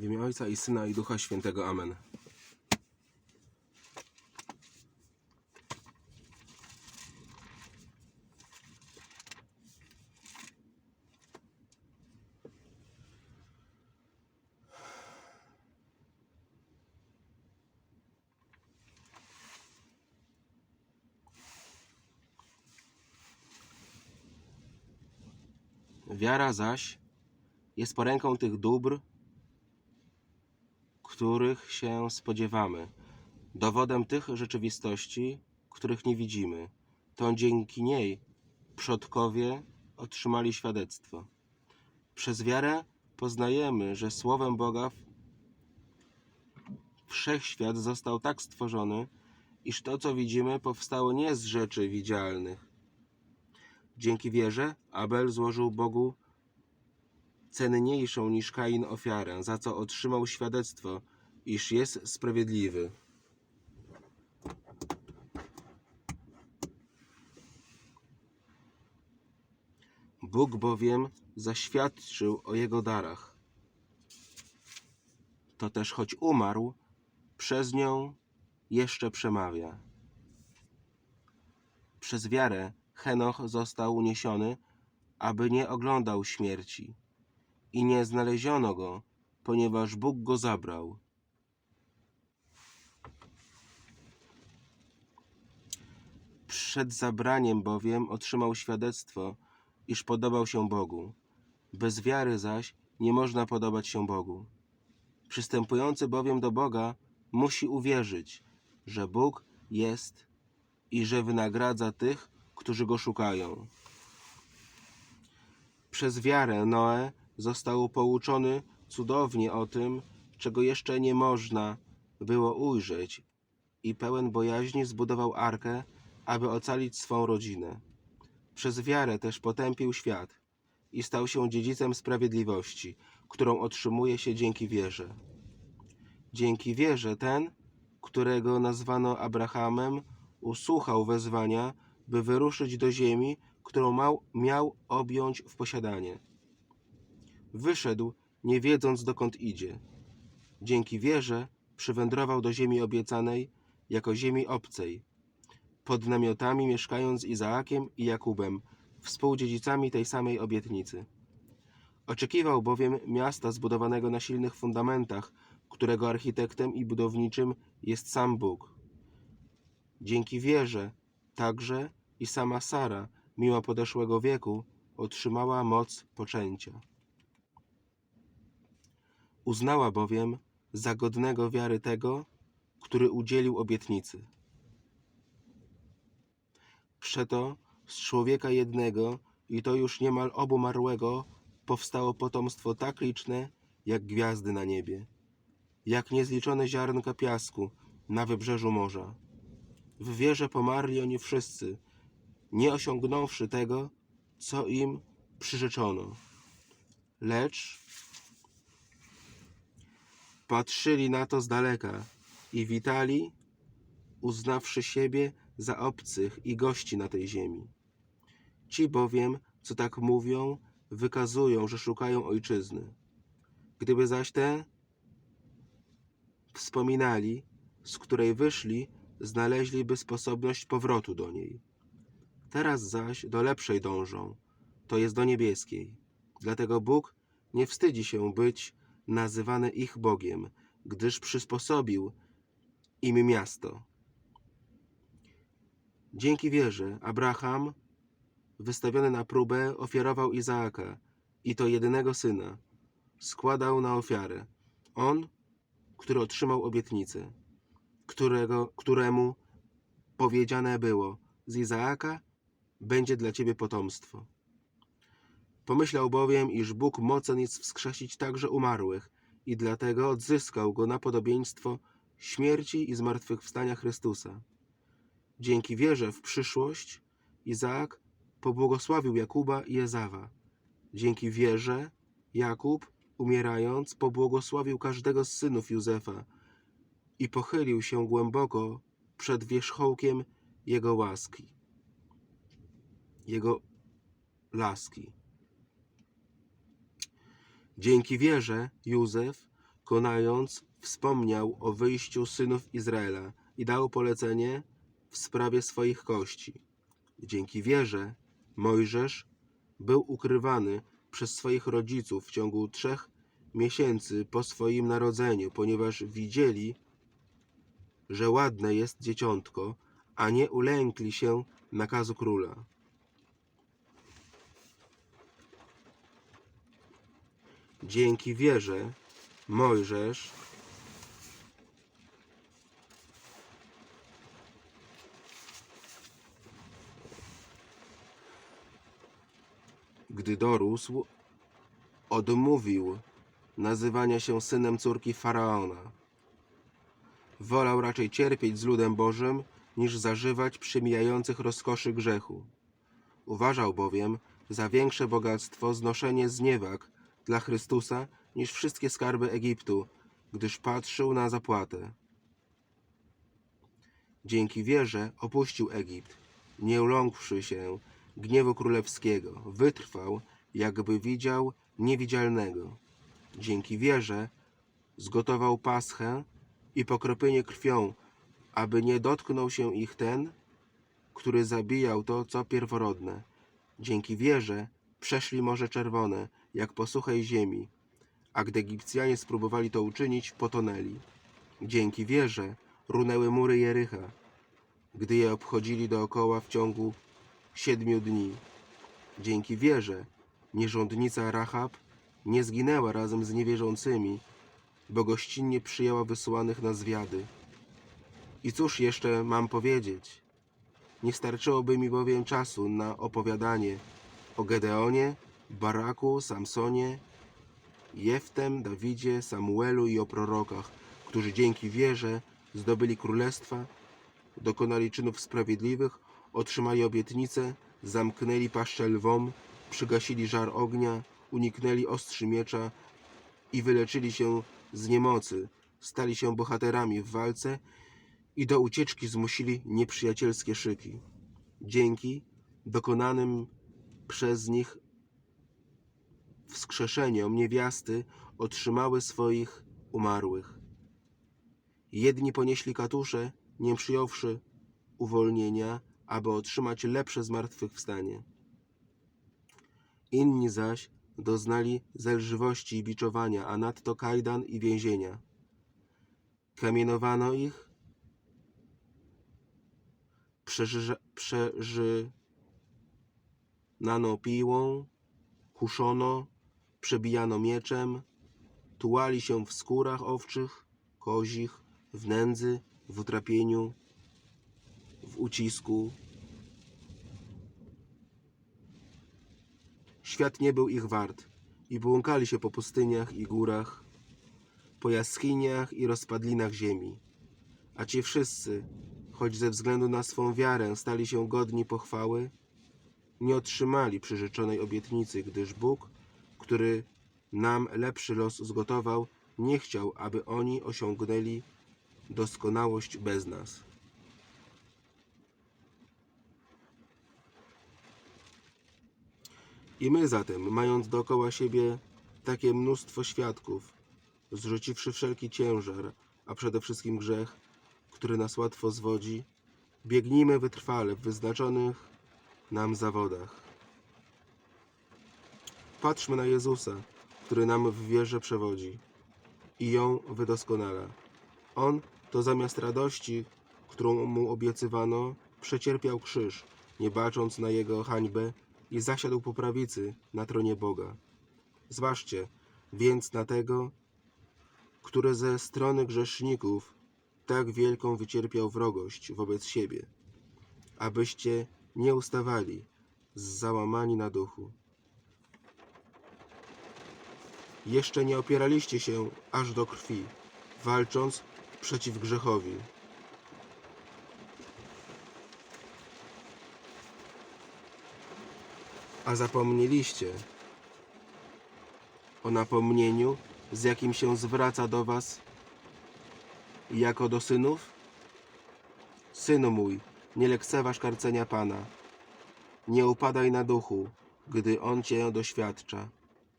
W imię Ojca i Syna i Ducha Świętego. Amen. Wiara zaś jest poręką tych dóbr, których się spodziewamy, dowodem tych rzeczywistości, których nie widzimy. To dzięki niej przodkowie otrzymali świadectwo. Przez wiarę poznajemy, że słowem Boga wszechświat został tak stworzony, iż to, co widzimy, powstało nie z rzeczy widzialnych. Dzięki wierze Abel złożył Bogu cenniejszą niż Kain ofiarę, za co otrzymał świadectwo, iż jest sprawiedliwy. Bóg bowiem zaświadczył o jego darach. To też choć umarł, przez nią jeszcze przemawia. Przez wiarę Henoch został uniesiony, aby nie oglądał śmierci i nie znaleziono go, ponieważ Bóg go zabrał. Przed zabraniem bowiem otrzymał świadectwo, iż podobał się Bogu. Bez wiary zaś nie można podobać się Bogu. Przystępujący bowiem do Boga musi uwierzyć, że Bóg jest i że wynagradza tych, którzy go szukają. Przez wiarę Noe został pouczony cudownie o tym, czego jeszcze nie można było ujrzeć, i pełen bojaźni zbudował arkę, aby ocalić swą rodzinę. Przez wiarę też potępił świat i stał się dziedzicem sprawiedliwości, którą otrzymuje się dzięki wierze. Dzięki wierze ten, którego nazwano Abrahamem, usłuchał wezwania, by wyruszyć do ziemi, którą mał, miał objąć w posiadanie. Wyszedł, nie wiedząc dokąd idzie. Dzięki wierze przywędrował do ziemi obiecanej jako ziemi obcej, pod namiotami mieszkając Izaakiem i Jakubem, współdziedzicami tej samej obietnicy. Oczekiwał bowiem miasta zbudowanego na silnych fundamentach, którego architektem i budowniczym jest sam Bóg. Dzięki wierze także i sama Sara, mimo podeszłego wieku, otrzymała moc poczęcia. Uznała bowiem za godnego wiary tego, który udzielił obietnicy. Przeto z człowieka jednego, i to już niemal obumarłego, powstało potomstwo tak liczne, jak gwiazdy na niebie, jak niezliczone ziarnka piasku na wybrzeżu morza. W wierze pomarli oni wszyscy, nie osiągnąwszy tego, co im przyrzeczono. Lecz patrzyli na to z daleka i witali, uznawszy siebie za obcych i gości na tej ziemi. Ci bowiem, co tak mówią, wykazują, że szukają ojczyzny. Gdyby zaś te wspominali, z której wyszli, znaleźliby sposobność powrotu do niej. Teraz zaś do lepszej dążą, to jest do niebieskiej. Dlatego Bóg nie wstydzi się być nazywany ich Bogiem, gdyż przysposobił im miasto. Dzięki wierze Abraham, wystawiony na próbę, ofiarował Izaaka i to jedynego syna. Składał na ofiarę. On, który otrzymał obietnicę, którego, któremu powiedziane było: Z Izaaka będzie dla ciebie potomstwo. Pomyślał bowiem, iż Bóg mocen jest wskrzesić także umarłych i dlatego odzyskał go na podobieństwo śmierci i zmartwychwstania Chrystusa. Dzięki wierze w przyszłość Izaak pobłogosławił Jakuba i Ezawa. Dzięki wierze Jakub, umierając, pobłogosławił każdego z synów Józefa i pochylił się głęboko przed wierzchołkiem jego łaski. Jego laski. Dzięki wierze Józef, konając, wspomniał o wyjściu synów Izraela i dał polecenie w sprawie swoich kości. Dzięki wierze Mojżesz był ukrywany przez swoich rodziców w ciągu trzech miesięcy po swoim narodzeniu, ponieważ widzieli, że ładne jest dzieciątko, a nie ulękli się nakazu króla. Dzięki wierze Mojżesz gdy dorósł, odmówił nazywania się synem córki faraona. Wolał raczej cierpieć z ludem Bożym, niż zażywać przemijających rozkoszy grzechu. Uważał bowiem za większe bogactwo znoszenie zniewag dla Chrystusa niż wszystkie skarby Egiptu, gdyż patrzył na zapłatę. Dzięki wierze opuścił Egipt, nie uląkłszy się gniewu królewskiego. Wytrwał, jakby widział niewidzialnego. Dzięki wierze zgotował paschę i pokropienie krwią, aby nie dotknął się ich ten, który zabijał to, co pierworodne. Dzięki wierze przeszli Morze Czerwone, jak po suchej ziemi, a gdy Egipcjanie spróbowali to uczynić, potonęli. Dzięki wierze runęły mury Jericha, gdy je obchodzili dookoła w ciągu siedmiu dni. Dzięki wierze nierządnica Rahab nie zginęła razem z niewierzącymi, bo gościnnie przyjęła wysłanych na zwiady. I cóż jeszcze mam powiedzieć? Nie starczyłoby mi bowiem czasu na opowiadanie o Gedeonie, Baraku, Samsonie, Jeftem, Dawidzie, Samuelu i o prorokach, którzy dzięki wierze zdobyli królestwa, dokonali czynów sprawiedliwych, otrzymali obietnice, zamknęli paszczę lwom, przygasili żar ognia, uniknęli ostrzy miecza i wyleczyli się z niemocy, stali się bohaterami w walce i do ucieczki zmusili nieprzyjacielskie szyki. Dzięki dokonanym przez nich wskrzeszeniom niewiasty otrzymały swoich umarłych. Jedni ponieśli katusze, nie przyjąwszy uwolnienia, aby otrzymać lepsze zmartwychwstanie. Inni zaś doznali zelżywości i biczowania, a nadto kajdan i więzienia. Kamienowano ich, przeży, przeżynano piłą, kuszono, przebijano mieczem, tułali się w skórach owczych, kozich, w nędzy, w utrapieniu, w ucisku. Świat nie był ich wart i błąkali się po pustyniach i górach, po jaskiniach i rozpadlinach ziemi. A ci wszyscy, choć ze względu na swą wiarę stali się godni pochwały, nie otrzymali przyrzeczonej obietnicy, gdyż Bóg, który nam lepszy los zgotował, nie chciał, aby oni osiągnęli doskonałość bez nas. I my zatem, mając dookoła siebie takie mnóstwo świadków, zrzuciwszy wszelki ciężar, a przede wszystkim grzech, który nas łatwo zwodzi, biegnijmy wytrwale w wyznaczonych nam zawodach. Patrzmy na Jezusa, który nam w wierze przewodzi i ją wydoskonala. On to zamiast radości, którą mu obiecywano, przecierpiał krzyż, nie bacząc na jego hańbę i zasiadł po prawicy na tronie Boga. Zważcie więc na tego, który ze strony grzeszników tak wielką wycierpiał wrogość wobec siebie, abyście nie ustawali załamani na duchu. Jeszcze nie opieraliście się aż do krwi, walcząc przeciw grzechowi. A zapomnieliście o napomnieniu, z jakim się zwraca do was jako do synów? Synu mój, nie lekceważ karcenia Pana. Nie upadaj na duchu, gdy On cię doświadcza.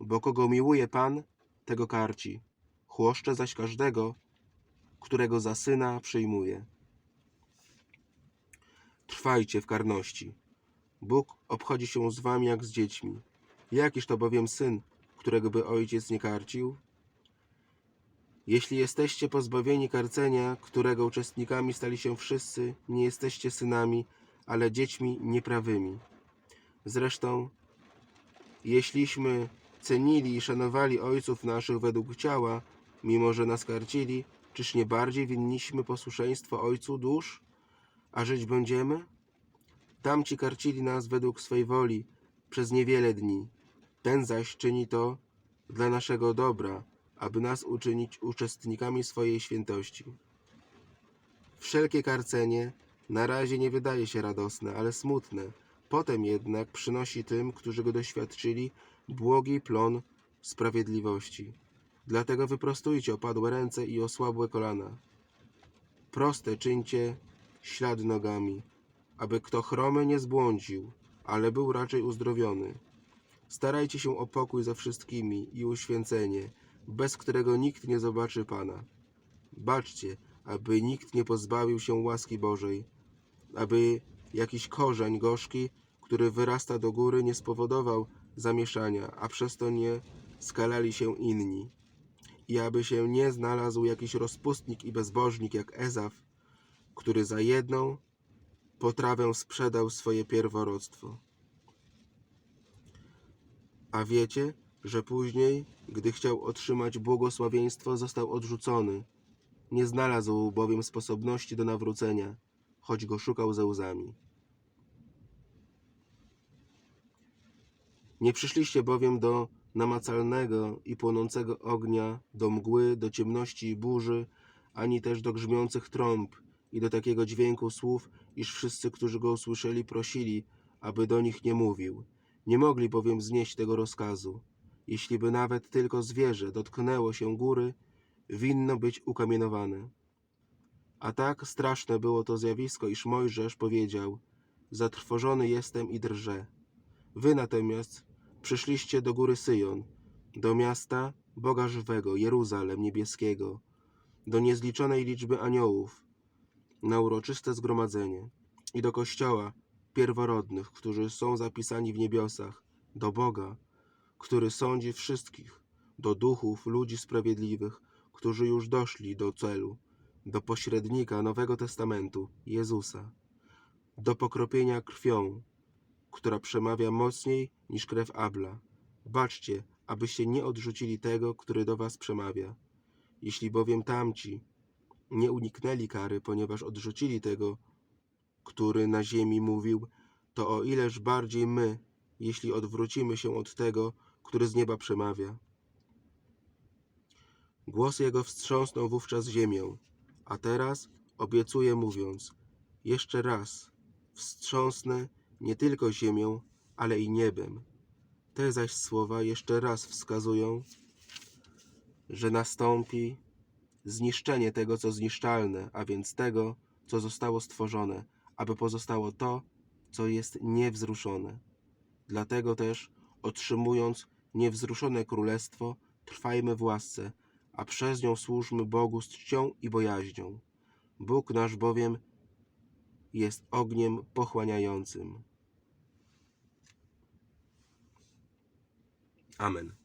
Bo kogo miłuje Pan, tego karci. chłoszcze zaś każdego, którego za syna przyjmuje. Trwajcie w karności. Bóg obchodzi się z wami jak z dziećmi. Jakiż to bowiem syn, którego by ojciec nie karcił? Jeśli jesteście pozbawieni karcenia, którego uczestnikami stali się wszyscy, nie jesteście synami, ale dziećmi nieprawymi. Zresztą, jeśliśmy cenili i szanowali ojców naszych według ciała, mimo że nas karcili, czyż nie bardziej winniśmy posłuszeństwo ojcu dusz, a żyć będziemy? Tamci karcili nas według swej woli przez niewiele dni. Ten zaś czyni to dla naszego dobra, aby nas uczynić uczestnikami swojej świętości. Wszelkie karcenie na razie nie wydaje się radosne, ale smutne. Potem jednak przynosi tym, którzy go doświadczyli, błogi plon sprawiedliwości. Dlatego wyprostujcie opadłe ręce i osłabłe kolana. Proste czyńcie ślad nogami, aby kto chromy nie zbłądził, ale był raczej uzdrowiony. Starajcie się o pokój ze wszystkimi i uświęcenie, bez którego nikt nie zobaczy Pana. Baczcie, aby nikt nie pozbawił się łaski Bożej, aby jakiś korzeń gorzki, który wyrasta do góry, nie spowodował zamieszania, a przez to nie skalali się inni. I aby się nie znalazł jakiś rozpustnik i bezbożnik jak Ezaf, który za jedną potrawę sprzedał swoje pierworództwo. A wiecie, że później, gdy chciał otrzymać błogosławieństwo, został odrzucony. Nie znalazł bowiem sposobności do nawrócenia, choć go szukał ze łzami. Nie przyszliście bowiem do namacalnego i płonącego ognia, do mgły, do ciemności i burzy, ani też do grzmiących trąb i do takiego dźwięku słów, iż wszyscy, którzy go usłyszeli, prosili, aby do nich nie mówił. Nie mogli bowiem znieść tego rozkazu. Jeśli by nawet tylko zwierzę dotknęło się góry, winno być ukamienowane. A tak straszne było to zjawisko, iż Mojżesz powiedział: Zatrwożony jestem i drżę. Wy natomiast przyszliście do góry Syjon, do miasta Boga żywego, Jeruzalem niebieskiego, do niezliczonej liczby aniołów, na uroczyste zgromadzenie i do kościoła pierworodnych, którzy są zapisani w niebiosach, do Boga, który sądzi wszystkich, do duchów ludzi sprawiedliwych, którzy już doszli do celu, do pośrednika Nowego Testamentu, Jezusa, do pokropienia krwią, która przemawia mocniej niż krew Abla. Baczcie, abyście nie odrzucili tego, który do was przemawia. Jeśli bowiem tamci nie uniknęli kary, ponieważ odrzucili tego, który na ziemi mówił, to o ileż bardziej my, jeśli odwrócimy się od tego, który z nieba przemawia. Głos jego wstrząsnął wówczas ziemię, a teraz obiecuje mówiąc, jeszcze raz wstrząsnę nie tylko ziemią, ale i niebem. Te zaś słowa jeszcze raz wskazują, że nastąpi zniszczenie tego, co zniszczalne, a więc tego, co zostało stworzone, aby pozostało to, co jest niewzruszone. Dlatego też, otrzymując niewzruszone królestwo, trwajmy w łasce, a przez nią służmy Bogu z czcią i bojaźnią. Bóg nasz bowiem jest ogniem pochłaniającym. Amen.